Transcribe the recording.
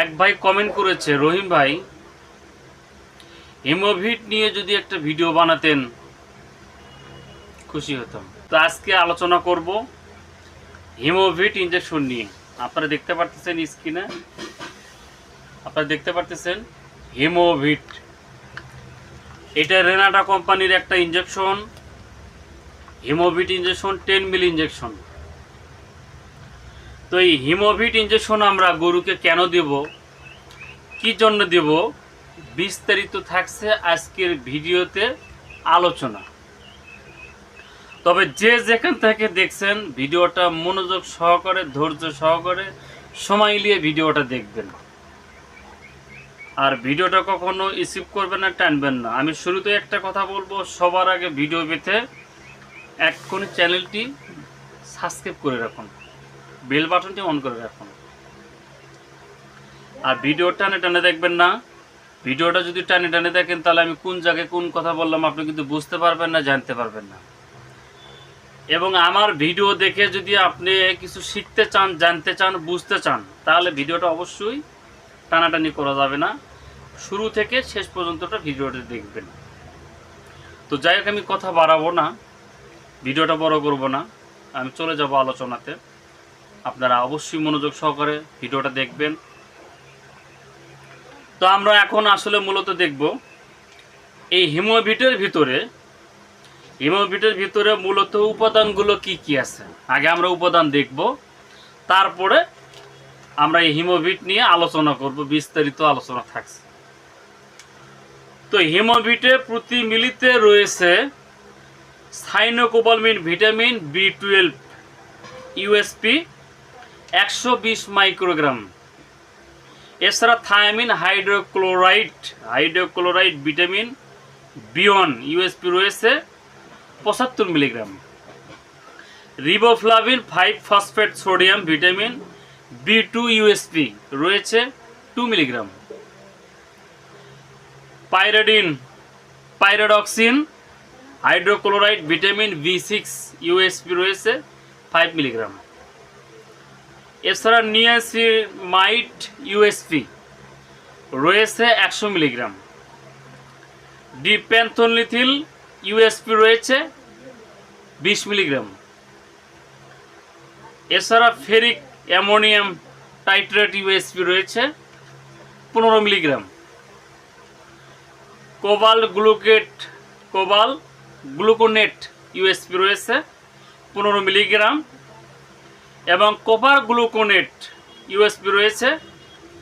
এক ভাই কমেন্ট করেছে, রহিম ভাই হেমোভিট নিয়ে যদি একটা ভিডিও বানাতেন, খুশি হতাম। তো আজকে আলোচনা করব হিমোভিট ইঞ্জেকশন নিয়ে। আপনারা দেখতে পারতেছেন স্ক্রিনে আপনারা দেখতে পারতেছেন হিমোভিট এটা রেনাটা কোম্পানির একটা injection Himovit injection ten ml injection তো এই হিমোভিট ইঞ্জেকশন আমরা গরুকে কেন দেব? কি জন্য দেব? বিস্তারিত থাকছে আজকের ভিডিওতে আলোচনা। তবে যে যেখান থেকে দেখছেন, ভিডিওটা মনোযোগ সহকারে, ধৈর্য সহকারে সময় নিয়ে ভিডিওটা দেখবেন। আর ভিডিওটা কখনো রিসিভ করবেন না, টানবেন না। আমি শুরুতে একটা কথা বলব, সবার আগে ভিডিও পেতে এক্ষুনি চ্যানেলটি সাবস্ক্রাইব করে রাখুন। বেল বাটনটি অন করে রাখুন। আর ভিডিও টানে টানে দেখবেন না, ভিডিওটা যদি টানে টানে দেখেন, তাহলে আমি কোন জায়গায় কোন কথা বললাম আপনি কিন্তু বুঝতে পারবেন না, জানতে পারবেন না। এবং আমার ভিডিও দেখে যদি আপনি কিছু শিখতে চান, জানতে চান, বুঝতে চান, তাহলে ভিডিওটা অবশ্যই টানাটানি করা যাবে না। শুরু থেকে শেষ পর্যন্তটা ভিডিওটা দেখবেন। তো যাই হোক, আমি কথা বাড়াবো না, ভিডিওটা বড় করব না, আমি চলে যাব আলোচনাতে। আপনারা অবশ্যই মনোযোগ সহকারে ভিডিওটা দেখবেন। তো আমরা এখন আসলে মূলত দেখব এই হিমোভিটের ভিতরে হিমোভিটের ভিতরে মূলত উপাদানগুলো কি কি আছে। আগে আমরা উপাদান দেখব, তারপরে আমরা এই হিমোভিট নিয়ে আলোচনা করব, বিস্তারিত আলোচনা থাকছে। তো হিমোভিটে প্রতি মিলিতে রয়েছে cyanocobalamin vitamin B twelve USP একশো বিশ মাইক্রোগ্রাম। এছাড়া thiamine, hydrochloride hydrochloride vitamin B one USP রয়েছে, পঁচাত্তর milligram. Riboflavin, five phosphate sodium vitamin B two USP রয়েছে, two milligram. Pyridine, pyridoxine, hydrochloride vitamin B six USP রয়েছে, five milligram. এছাড়া niacinamide USP. রয়েছে একশো মিলিগ্রাম। ডিপ্যান্থনলিথিল ইউএসপি রয়েছে বিশ milligram. এছাড়া ফেরিক অ্যামোনিয়াম টাইট্রেট ইউএসপি রয়েছে পনেরো মিলিগ্রাম। কোবাল গ্লুকেট, কোবাল গ্লুকোনেট ইউএসপি রয়েছে পনেরো মিলিগ্রাম। এবং কোপার গ্লুকোনেট ইউএসপি রয়েছে।